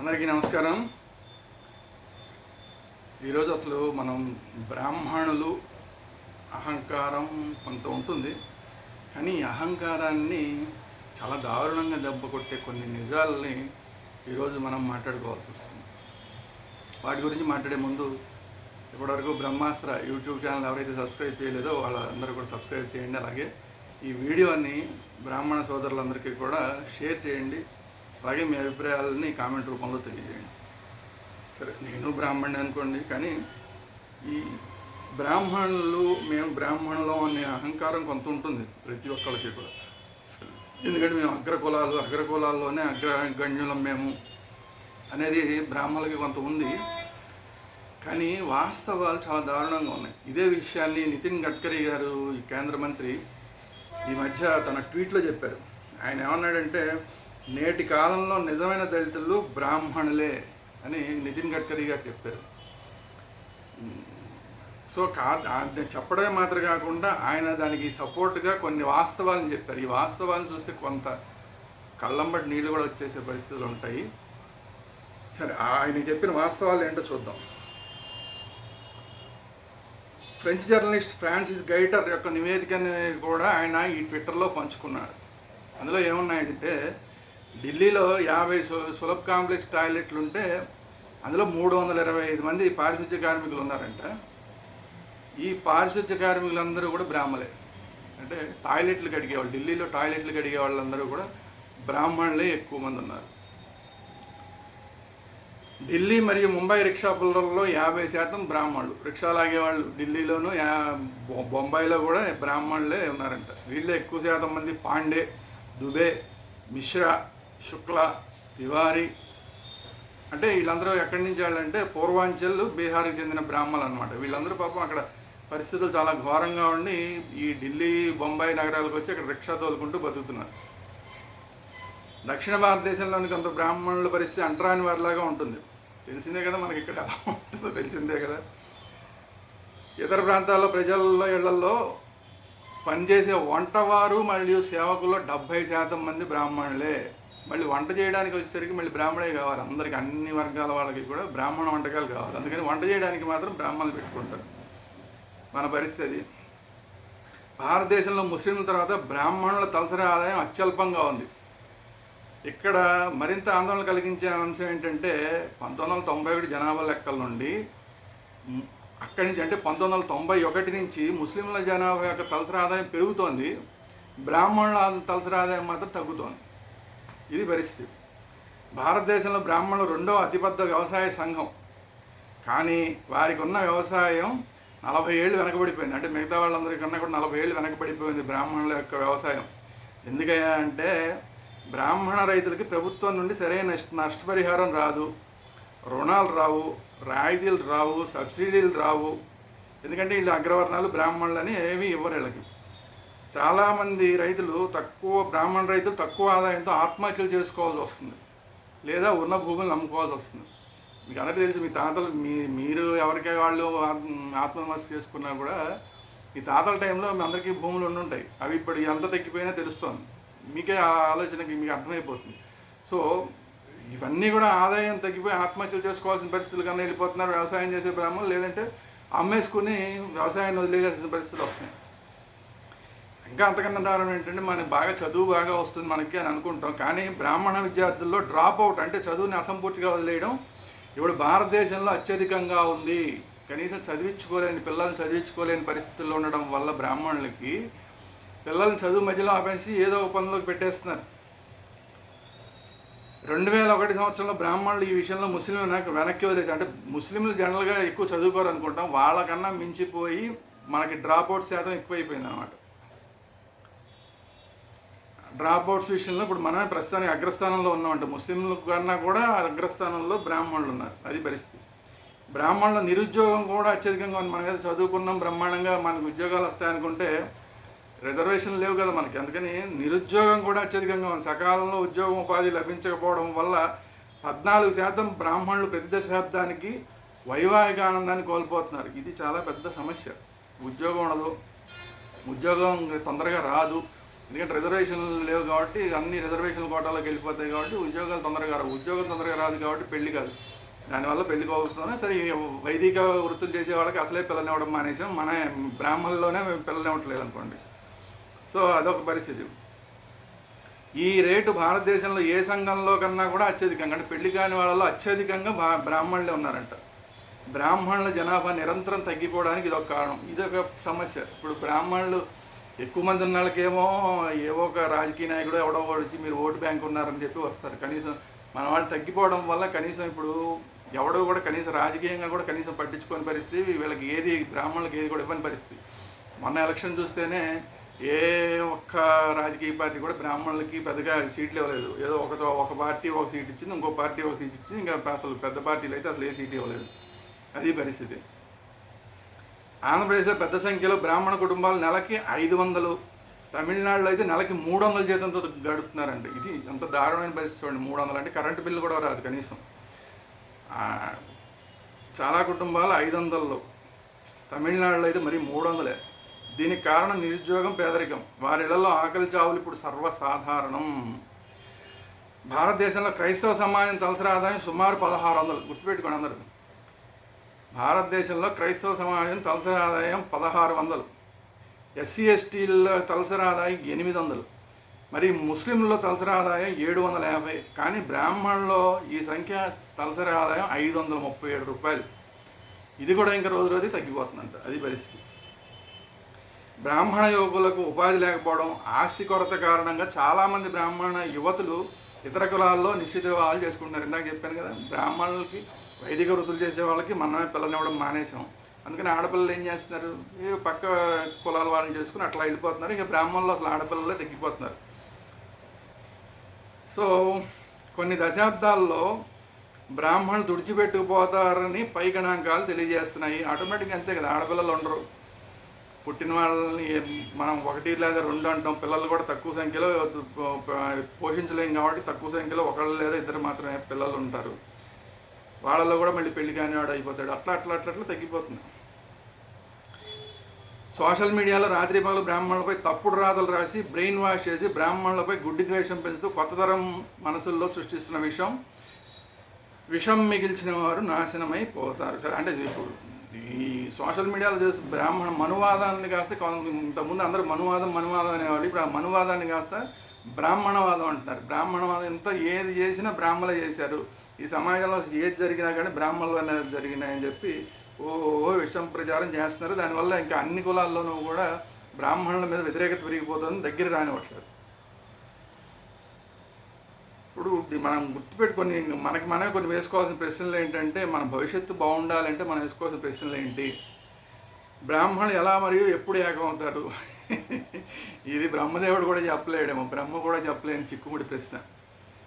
అందరికీ నమస్కారం. ఈరోజు అసలు మనం బ్రాహ్మణులు అహంకారం కొంత ఉంటుంది. కానీ ఈ అహంకారాన్ని చాలా దారుణంగా దెబ్బ కొట్టే కొన్ని నిజాలని ఈరోజు మనం మాట్లాడుకోవాల్సి వస్తుంది. వాటి గురించి మాట్లాడే ముందు ఇప్పటివరకు బ్రహ్మాస్త్ర యూట్యూబ్ ఛానల్ ఎవరైతే సబ్స్క్రైబ్ చేయలేదో వాళ్ళందరూ కూడా సబ్స్క్రైబ్ చేయండి. అలాగే ఈ వీడియోని బ్రాహ్మణ సోదరులందరికీ కూడా షేర్ చేయండి. అలాగే మీ అభిప్రాయాలని కామెంట్ రూపంలో తెలియజేయండి. సరే నేను బ్రాహ్మణి అనుకోండి కానీ ఈ బ్రాహ్మణులు మేము బ్రాహ్మణులం అనే అహంకారం కొంత ఉంటుంది ప్రతి ఒక్కరికి కూడా. ఎందుకంటే మేము అగ్రకులాలు అగ్రకులాల్లోనే అగ్రగణ్యులం మేము అనేది బ్రాహ్మణులకి కొంత ఉంది. కానీ వాస్తవాలు చాలా దారుణంగా ఉన్నాయి. ఇదే విషయాన్ని నితిన్ గడ్కరీ గారు ఈ కేంద్ర మంత్రి ఈ మధ్య తన ట్వీట్లో చెప్పారు. ఆయన ఏమన్నాడంటే నేటి కాలంలో నిజమైన దళితులు బ్రాహ్మణులే అని నితిన్ గడ్కరీ గారు చెప్పారు. సో కా చెప్పడమే మాత్రం కాకుండా ఆయన దానికి సపోర్ట్గా కొన్ని వాస్తవాలను చెప్పారు. ఈ వాస్తవాలను చూస్తే కొంత కళ్ళంబటి నీళ్ళు కూడా వచ్చేసే పరిస్థితులు ఉంటాయి. సరే ఆయన చెప్పిన వాస్తవాలు ఏంటో చూద్దాం. ఫ్రెంచ్ జర్నలిస్ట్ ఫ్రాన్సిస్ గైటర్ యొక్క నివేదికని కూడా ఆయన ఈ ట్విట్టర్లో పంచుకున్నాడు. అందులో ఏమున్నాయంటే ఢిల్లీలో యాభై సు సులభ్ కాంప్లెక్స్ టాయిలెట్లు ఉంటే అందులో మూడు వందల ఇరవై ఐదు మంది పారిశుద్ధ్య కార్మికులు ఉన్నారంట. ఈ పారిశుద్ధ్య కార్మికులందరూ కూడా బ్రాహ్మలే. అంటే టాయిలెట్లు కడిగేవాళ్ళు ఢిల్లీలో టాయిలెట్లు కడిగే వాళ్ళందరూ కూడా బ్రాహ్మణులే ఎక్కువ మంది ఉన్నారు. ఢిల్లీ మరియు ముంబై రిక్షా పుల్లర్లో యాభై శాతం బ్రాహ్మణులు. రిక్షా లాగేవాళ్ళు ఢిల్లీలోను బొ- బొంబాయిలో కూడా బ్రాహ్మణులే ఉన్నారంట. వీళ్ళే ఎక్కువ శాతం మంది పాండే దుబే మిశ్రా శుక్ల తివారి అంటే వీళ్ళందరూ ఎక్కడి నుంచి వాళ్ళంటే పూర్వాంచల్ బీహార్కి చెందిన బ్రాహ్మణులు అనమాట వీళ్ళందరూ పాపం అక్కడ పరిస్థితులు చాలా ఘోరంగా ఉండి ఈ ఢిల్లీ బొంబాయి నగరాలకు వచ్చి అక్కడ రిక్షా తోలుకుంటూ బతుకుతున్నారు. దక్షిణ భారతదేశంలోని కొంత బ్రాహ్మణుల పరిస్థితి అంటరాని వారిలాగా ఉంటుంది. తెలిసిందే కదా మనకి ఇక్కడ ఎలా ఉంటుందో తెలిసిందే కదా. ఇతర ప్రాంతాల్లో ప్రజల ఇళ్ళలో పనిచేసే వంటవారు మరియు సేవకుల్లో డెబ్భై శాతం మంది బ్రాహ్మణులే. మళ్ళీ వంట చేయడానికి వచ్చేసరికి మళ్ళీ బ్రాహ్మణే కావాలి. అందరికి అన్ని వర్గాల వాళ్ళకి కూడా బ్రాహ్మణ వంటకాలు కావాలి. అందుకని వంట చేయడానికి మాత్రం బ్రాహ్మణులు పెట్టుకుంటారు. మన పరిస్థితి. భారతదేశంలో ముస్లింల తర్వాత బ్రాహ్మణుల తలసరి ఆదాయం అత్యల్పంగా ఉంది. ఇక్కడ మరింత ఆందోళన కలిగించే అంశం ఏంటంటే పంతొమ్మిది వందల తొంభై ఒకటి జనాభా లెక్కల నుండి అక్కడి నుంచి అంటే పంతొమ్మిది వందల తొంభై ఒకటి నుంచి ముస్లింల జనాభా యొక్క తలసరి ఆదాయం పెరుగుతోంది. బ్రాహ్మణుల తలసరి ఆదాయం మాత్రం తగ్గుతోంది. ఇది పరిస్థితి. భారతదేశంలో బ్రాహ్మణులు రెండో అతిపెద్ద వ్యవసాయ సంఘం. కానీ వారికి ఉన్న వ్యవసాయం నలభై ఏళ్ళు వెనకబడిపోయింది. అంటే మిగతా వాళ్ళందరికన్నా కూడా నలభై ఏళ్ళు వెనకబడిపోయింది బ్రాహ్మణుల యొక్క వ్యవసాయం. ఎందుకయ్యా అంటే బ్రాహ్మణ రైతులకి ప్రభుత్వం నుండి సరైన నష్టపరిహారం రాదు. రుణాలు రావు రాయితీలు రావు సబ్సిడీలు రావు. ఎందుకంటే వీళ్ళు అగ్రవర్ణాలు బ్రాహ్మణులని ఏమీ ఇవ్వరు వీళ్ళకి. చాలామంది రైతులు తక్కువ బ్రాహ్మణ రైతులు తక్కువ ఆదాయంతో ఆత్మహత్యలు చేసుకోవాల్సి వస్తుంది. లేదా ఉన్న భూములను నమ్ముకోవాల్సి వస్తుంది. మీకు అందరికీ తెలుసు మీ తాతలు మీ మీరు ఎవరికై వాళ్ళు ఆత్మ- చేసుకున్నా కూడా మీ తాతల టైంలో మీ అందరికీ భూములు ఉండుంటాయి అవి ఇప్పుడు ఎంత తగ్గిపోయినా తెలుస్తుంది. మీకే ఆ ఆలోచనకి మీకు అర్థమైపోతుంది. సో ఇవన్నీ కూడా ఆదాయం తగ్గిపోయి ఆత్మహత్యలు చేసుకోవాల్సిన పరిస్థితులు కన్నా వెళ్ళిపోతున్నారు వ్యవసాయం చేసే బ్రాహ్మణులు లేదంటే అమ్మేసుకుని వ్యవసాయాన్ని వదిలేయాల్సిన పరిస్థితులు వస్తాయి ఇంకా అంతకన్నా దారుణం ఏంటంటే మనకి బాగా చదువు బాగా వస్తుంది మనకి అని అనుకుంటాం. కానీ బ్రాహ్మణ విద్యార్థుల్లో డ్రాప్ అవుట్ అంటే చదువుని అసంపూర్తిగా వదిలేయడం ఇప్పుడు భారతదేశంలో అత్యధికంగా ఉంది. కనీసం చదివించుకోలేని పిల్లల్ని చదివించుకోలేని పరిస్థితుల్లో ఉండడం వల్ల బ్రాహ్మణులకి పిల్లల్ని చదువు మధ్యలో ఆపేసి ఏదో ఒక పనిలోకి పెట్టేస్తున్నారు. రెండు వేల ఒకటి సంవత్సరంలో బ్రాహ్మణులు ఈ విషయంలో ముస్లిం వెనక్కి వెనక్కి వదిలేసి అంటే ముస్లింలు జనరల్గా ఎక్కువ చదువుకోరు అనుకుంటాం వాళ్ళకన్నా మించిపోయి మనకి డ్రాప్ అవుట్ శాతం ఎక్కువైపోయింది అనమాట డ్రాప్ అవుట్స్ విషయంలో ఇప్పుడు మనమే ప్రస్తుతానికి అగ్రస్థానంలో ఉన్నామంటే. ముస్లింల కన్నా కూడా అగ్రస్థానంలో బ్రాహ్మణులు ఉన్నారు. అది పరిస్థితి. బ్రాహ్మణుల నిరుద్యోగం కూడా అత్యధికంగా ఉంది. మనం ఏదో చదువుకున్నాం బ్రహ్మాండంగా మనకు ఉద్యోగాలు వస్తాయనుకుంటే రిజర్వేషన్ లేవు కదా మనకి. అందుకని నిరుద్యోగం కూడా అత్యధికంగా ఉంది. సకాలంలో ఉద్యోగం ఉపాధి లభించకపోవడం వల్ల పద్నాలుగు శాతం బ్రాహ్మణులు ప్రతి దశాబ్దానికి వైవాహిక ఆనందాన్ని కోల్పోతున్నారు. ఇది చాలా పెద్ద సమస్య. ఉద్యోగం ఉండదు. ఉద్యోగం తొందరగా రాదు. ఎందుకంటే రిజర్వేషన్లు లేవు కాబట్టి అన్ని రిజర్వేషన్ కోటాలోకి వెళ్ళిపోతాయి కాబట్టి ఉద్యోగాలు తొందరగా రావు. ఉద్యోగం తొందరగా రాదు కాబట్టి పెళ్ళి కాదు. దానివల్ల పెళ్ళి అవుతుందని సరే వైదిక వృత్తులు చేసే వాళ్ళకి అసలే పిల్లల్ని ఇవ్వడం మానేసాం. మన బ్రాహ్మణుల్లోనే పిల్లల్ని ఇవ్వట్లేదు అనుకోండి. సో అదొక పరిస్థితి. ఈ రేటు భారతదేశంలో ఏ సంఘంలో కన్నా కూడా అత్యధికంగా అంటే పెళ్ళి కాని వాళ్ళలో అత్యధికంగా బా బ్రాహ్మణులే ఉన్నారంట. బ్రాహ్మణుల జనాభా నిరంతరం తగ్గిపోవడానికి ఇదొక కారణం. ఇది ఒక సమస్య. ఇప్పుడు బ్రాహ్మణులు ఎక్కువ మంది ఉన్న వాళ్ళకేమో ఏవో ఒక రాజకీయ నాయకుడు ఎవడో వచ్చి మీరు ఓటు బ్యాంక్ ఉన్నారని చెప్పి వస్తారు. కనీసం మన వాళ్ళు తగ్గిపోవడం వల్ల కనీసం ఇప్పుడు ఎవడో కూడా కనీసం రాజకీయంగా కూడా కనీసం పట్టించుకోని పరిస్థితి వీళ్ళకి ఏది బ్రాహ్మణులకు ఏది కూడా ఇవ్వని పరిస్థితి. మొన్న ఎలక్షన్ చూస్తేనే ఏ ఒక్క రాజకీయ పార్టీ కూడా బ్రాహ్మణులకి పెద్దగా సీట్లు ఇవ్వలేదు. ఏదో ఒక ఒక పార్టీ ఒక సీట్ ఇచ్చింది ఇంకో పార్టీ ఒక సీట్ ఇచ్చింది ఇంకా అసలు పెద్ద పార్టీలు అయితే అసలు ఏ సీట్ ఇవ్వలేదు. అది పరిస్థితి. ఆంధ్రప్రదేశ్లో పెద్ద సంఖ్యలో బ్రాహ్మణ కుటుంబాలు నెలకి ఐదు వందలు తమిళనాడులో అయితే నెలకి మూడు వందల జీతంతో గడుపుతున్నారండి. ఇది ఎంత దారుణమైన పరిస్థితి చూడండి. మూడు వందలు అంటే కరెంటు బిల్లు కూడా రాదు కనీసం. చాలా కుటుంబాలు ఐదు వందల్లో తమిళనాడులో అయితే మరి మూడు వందలే. దీనికి కారణం నిరుద్యోగం పేదరికం. వారి ఇళ్ళలో ఆకలి చావులు ఇప్పుడు సర్వసాధారణం. భారతదేశంలో క్రైస్తవ సమాజం తలసరి ఆదాయం సుమారు పదహారు వందలు. గుర్తుపెట్టుకోండి అందరూ. భారతదేశంలో క్రైస్తవ సమాజం తలసరి ఆదాయం పదహారు వందలు. ఎస్సీ ఎస్టీల్లో తలసరి ఆదాయం ఎనిమిది వందలు. మరి ముస్లింలో తలసరి ఆదాయం ఏడు వందల యాభై. కానీ బ్రాహ్మణుల్లో ఈ సంఖ్య తలసరి ఆదాయం ఐదు వందల ముప్పై ఏడు రూపాయలు. ఇది కూడా ఇంకా రోజు రోజు తగ్గిపోతుందంట. అది పరిస్థితి. బ్రాహ్మణ యువకులకు ఉపాధి లేకపోవడం ఆస్తి కొరత కారణంగా చాలామంది బ్రాహ్మణ యువతులు ఇతర కులాల్లో నిశ్చిత వివాహాలు చేసుకుంటున్నారు. ఇందాక చెప్పాను కదా బ్రాహ్మణులకి వైదిక వృత్తులు చేసే వాళ్ళకి మనమే పిల్లనివ్వడం మానేసాం అందుకని ఆడపిల్లలు ఏం చేస్తున్నారు? ఏ పక్క కులాల వాళ్ళని చేసుకుని అట్లా వెళ్ళిపోతున్నారు. ఇక బ్రాహ్మణులు అసలు ఆడపిల్లలే తగ్గిపోతున్నారు. సో కొన్ని దశాబ్దాల్లో బ్రాహ్మణులు తుడిచిపెట్టుకుపోతారని పై గణాంకాలు తెలియజేస్తున్నాయి. ఆటోమేటిక్గా అంతే కదా ఆడపిల్లలు ఉండరు. పుట్టిన వాళ్ళని మనం ఒకటి లేదా రెండు అంటాం. పిల్లలు కూడా తక్కువ సంఖ్యలో పోషించలేం కాబట్టి తక్కువ సంఖ్యలో ఒకళ్ళు లేదా ఇద్దరు మాత్రమే పిల్లలు ఉంటారు. వాళ్ళలో కూడా మళ్ళీ పెళ్ళి కానివాడు అయిపోతాడు. అట్లా అట్లా అట్లా అట్లా తగ్గిపోతుంది. సోషల్ మీడియాలో రాత్రి పగలు బ్రాహ్మణులపై తప్పుడు రాతలు రాసి బ్రెయిన్ వాష్ చేసి బ్రాహ్మణులపై గుడ్డి ద్వేషం పెంచుతూ కొత్త తరం మనసుల్లో సృష్టిస్తున్న విషయం విషం మిగిల్చిన వారు నాశనమైపోతారు. సరే అంటే ఇప్పుడు ఈ సోషల్ మీడియాలో చేసి బ్రాహ్మణ మనువాదాన్ని కాస్త ఇంతకుముందు అందరూ మనువాదం మనువాదం అనేవాళ్ళు. ఇప్పుడు ఆ మనువాదాన్ని కాస్త బ్రాహ్మణవాదం అంటున్నారు బ్రాహ్మణవాదం ఎంత ఏది చేసినా బ్రాహ్మణులే చేశారు. ఈ సమాజంలో ఏది జరిగినా కానీ బ్రాహ్మణులు అనేది జరిగినాయని చెప్పి ఓ విషం ప్రచారం చేస్తున్నారు. దానివల్ల ఇంకా అన్ని కులాల్లోనూ కూడా బ్రాహ్మణుల మీద వ్యతిరేకత పెరిగిపోతుంది. దగ్గర రానివ్వట్లేదు. ఇప్పుడు మనం గుర్తుపెట్టుకొని మనకి మనమే కొన్ని వేసుకోవాల్సిన ప్రశ్నలు ఏంటంటే మన భవిష్యత్తు బాగుండాలంటే మనం వేసుకోవాల్సిన ప్రశ్నలు ఏంటి? బ్రాహ్మణులు ఎలా మరియు ఎప్పుడు ఏకమవుతారు ఇది బ్రహ్మదేవుడు కూడా చెప్పలేడేమో. బ్రహ్మ కూడా చెప్పలేని చిక్కుముడి ప్రశ్న.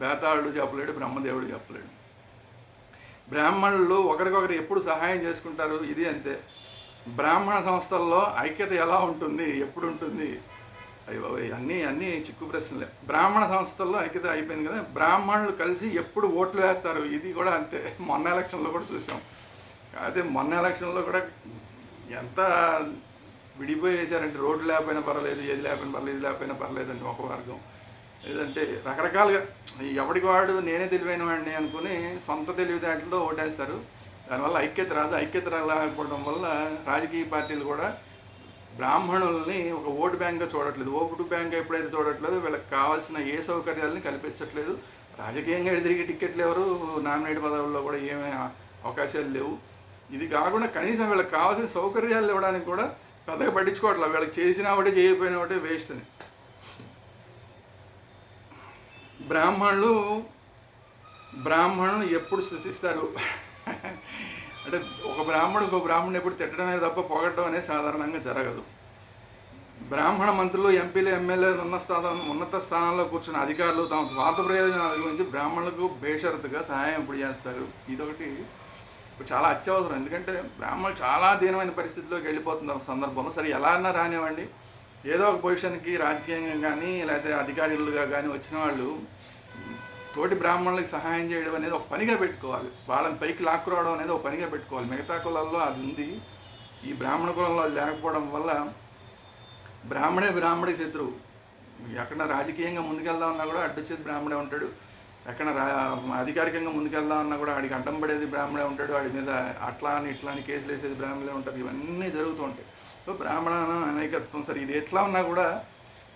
బేతాళుడు చెప్పలేడు బ్రహ్మదేవుడు చెప్పలేడు. బ్రాహ్మణులు ఒకరికొకరు ఎప్పుడు సహాయం చేసుకుంటారు? ఇది అంతే. బ్రాహ్మణ సంస్థల్లో ఐక్యత ఎలా ఉంటుంది? ఎప్పుడు ఉంటుంది అయ్యో అన్నీ అన్నీ చిక్కు ప్రశ్నలే. బ్రాహ్మణ సంస్థల్లో ఐక్యత అయిపోయింది కదా. బ్రాహ్మణులు కలిసి ఎప్పుడు ఓట్లు వేస్తారు? ఇది కూడా అంతే. మొన్న ఎలక్షన్లో కూడా చూసాం. అయితే మొన్న ఎలక్షన్లో కూడా ఎంత విడిపోయేసారంటే రోడ్లు లేకపోయినా పర్లేదు ఏది లేకపోయినా పర్లేదు ఇది లేకపోయినా పర్లేదండి ఒక వర్గం. లేదంటే రకరకాలుగా ఎవడికి వాడు నేనే తెలివైన వాడిని అనుకుని సొంత తెలివితేటలతో ఓటేస్తారు. దానివల్ల ఐక్యత రాదు. ఐక్యత రాకపోవడం వల్ల రాజకీయ పార్టీలు కూడా బ్రాహ్మణుల్ని ఒక ఓటు బ్యాంక్గా చూడట్లేదు. ఓటు బ్యాంక్ ఎప్పుడైతే చూడట్లేదు వీళ్ళకి కావాల్సిన ఏ సౌకర్యాలని కల్పించట్లేదు. రాజకీయంగా ఎదిరిగే టికెట్లు ఎవరు? నామినేట్ పదవుల్లో కూడా ఏమీ అవకాశాలు లేవు. ఇది కాకుండా కనీసం వీళ్ళకి కావాల్సిన సౌకర్యాలు ఇవ్వడానికి కూడా పెద్దగా పట్టించుకోవట్లేదు. వీళ్ళకి చేసినా ఒకటి చేయకపోయినా ఒకటి వేస్ట్ అని బ్రాహ్మణులు బ్రాహ్మణులు ఎప్పుడు స్థుతిస్తారు అంటే ఒక బ్రాహ్మణుడు ఒక బ్రాహ్మణుడు ఎప్పుడు తిట్టడమే తప్ప పొగట్టడం అనేది సాధారణంగా జరగదు. బ్రాహ్మణ మంత్రులు ఎంపీలు ఎమ్మెల్యేలు ఉన్న స్థానం ఉన్నత స్థానంలో కూర్చున్న అధికారులు తమ స్వార్థ ప్రయోజనాల గురించి బ్రాహ్మణులకు బేషరతుగా సహాయం ఇప్పుడు చేస్తారు? ఇదొకటి. చాలా అత్యవసరం. ఎందుకంటే బ్రాహ్మణులు చాలా దీనమైన పరిస్థితిలోకి వెళ్ళిపోతున్నారు. సందర్భంలో సరే ఎలా అన్నా రానివ్వండి. ఏదో ఒక పొజిషన్కి రాజకీయంగా కానీ లేకపోతే అధికారులుగా కానీ వచ్చిన వాళ్ళు తోటి బ్రాహ్మణులకు సహాయం చేయడం అనేది ఒక పనిగా పెట్టుకోవాలి. వాళ్ళని పైకి లాక్కురావడం అనేది ఒక పనిగా పెట్టుకోవాలి. మిగతా కులాల్లో అది ఉంది. ఈ బ్రాహ్మణ కులంలో అది లేకపోవడం వల్ల బ్రాహ్మణే బ్రాహ్మడికి శత్రువు. ఎక్కడ రాజకీయంగా ముందుకెళ్దామన్నా కూడా అడ్డొచ్చేది బ్రాహ్మడే ఉంటాడు. ఎక్కడ రా అధికారికంగా ముందుకెళ్దామన్నా కూడా వాడికి అడ్డం పడేది బ్రాహ్మడే ఉంటాడు. వాడి మీద అట్లా అని ఇట్లా అని కేసులు వేసేది బ్రాహ్మణే ఉంటారు. ఇవన్నీ జరుగుతూ ఉంటాయి. సో బ్రాహ్మణ అనేకత్వం సరే ఇది ఎట్లా ఉన్నా కూడా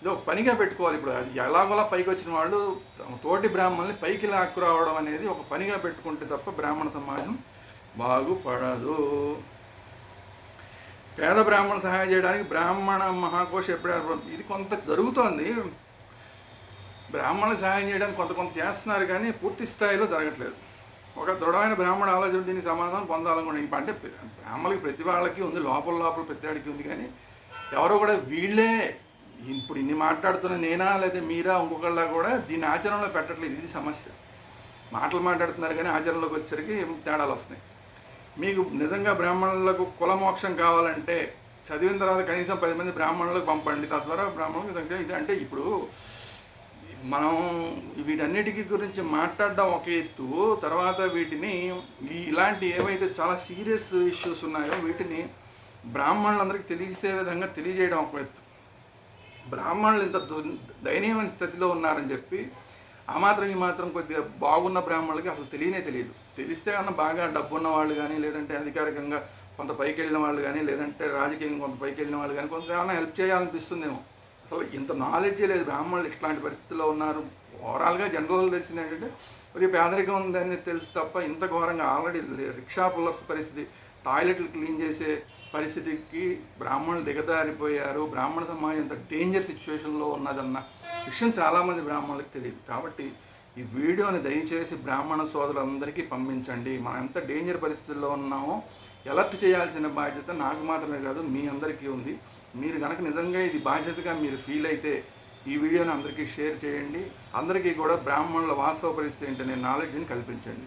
ఇది ఒక పనిగా పెట్టుకోవాలి ఇప్పుడు. అది ఎలాగోలా పైకి వచ్చిన వాళ్ళు తమ తోటి బ్రాహ్మణుల్ని పైకి లాక్కురావడం అనేది ఒక పనిగా పెట్టుకుంటే తప్ప బ్రాహ్మణ సమాజం బాగుపడదు. పేద బ్రాహ్మణ సహాయం చేయడానికి బ్రాహ్మణ మహాకోశ ఎప్పుడు ఇది కొంత జరుగుతోంది. బ్రాహ్మణ సహాయం చేయడానికి కొంత కొంత చేస్తున్నారు కానీ పూర్తి స్థాయిలో జరగట్లేదు. ఒక దృఢమైన బ్రాహ్మణ ఆలోచన దీన్ని సమాధానం పొందాలనుకోండి అంటే బ్రాహ్మణులకి ప్రతి వాళ్ళకి ఉంది లోపల లోపల ప్రతి వాడికి ఉంది కానీ ఎవరో కూడా వీళ్ళే ఇప్పుడు ఇన్ని మాట్లాడుతున్న నేనా లేదా మీరా ఇంకొకళ్ళ కూడా దీన్ని ఆచరణలో పెట్టట్లేదు ఇది సమస్య. మాటలు మాట్లాడుతున్నారు కానీ ఆచరణలోకి వచ్చేసరికి తేడాలు వస్తున్నాయి. మీకు నిజంగా బ్రాహ్మణులకు కులమోక్షం కావాలంటే చదివిన తర్వాత కనీసం పది మంది బ్రాహ్మణులకు పంపండి తద్వారా బ్రాహ్మణులకు నిజంగా ఇది అంటే ఇప్పుడు మనం వీటన్నిటికీ గురించి మాట్లాడడం ఒక ఎత్తు తర్వాత వీటిని ఇలాంటి ఏవైతే చాలా సీరియస్ ఇష్యూస్ ఉన్నాయో వీటిని బ్రాహ్మణులందరికీ తెలిసే విధంగా తెలియజేయడం ఒక ఎత్తు. బ్రాహ్మణులు ఇంత దు- దయనీయమైన స్థితిలో ఉన్నారని చెప్పి ఆ మాత్రం ఈ మాత్రం కొద్దిగా బాగున్న బ్రాహ్మణులకి అసలు తెలియనే తెలియదు. తెలిస్తే అన్న బాగా డబ్బున్న వాళ్ళు కానీ లేదంటే అధికారికంగా కొంత పైకి వెళ్ళిన వాళ్ళు కానీ లేదంటే రాజకీయంగా కొంత పైకి వెళ్ళిన వాళ్ళు కానీ కొంత ఏమైనా హెల్ప్ చేయాలనిపిస్తుందేమో. అసలు ఇంత నాలెడ్జ్ లేదు. బ్రాహ్మణులు ఇట్లాంటి పరిస్థితుల్లో ఉన్నారు. ఓవరాల్గా జనరల్ తెలిసింది ఏంటంటే కొద్దిగా పేదరికం ఉందని తెలుసు తప్ప ఇంత ఘోరంగా ఆల్రెడీ రిక్షా పుల్లర్స్ పరిస్థితి టాయిలెట్లు క్లీన్ చేసే పరిస్థితికి బ్రాహ్మణులు దిగజారిపోయారు. బ్రాహ్మణ సమాజం ఎంత డేంజర్ సిచ్యువేషన్లో ఉన్నదన్న విషయం చాలామంది బ్రాహ్మణులకు తెలియదు. కాబట్టి ఈ వీడియోని దయచేసి బ్రాహ్మణ సోదరులందరికీ పంపించండి. మనం ఎంత డేంజర్ పరిస్థితుల్లో ఉన్నామో ఎలర్ట్ చేయాల్సిన బాధ్యత నాకు మాత్రమే కాదు మీ అందరికీ ఉంది. మీరు కనుక నిజంగా ఇది బాధ్యతగా మీరు ఫీల్ అయితే ఈ వీడియోని అందరికీ షేర్ చేయండి. అందరికీ కూడా బ్రాహ్మణుల వాస్తవ పరిస్థితి ఏంటనే నాలెడ్జ్ని కల్పించండి.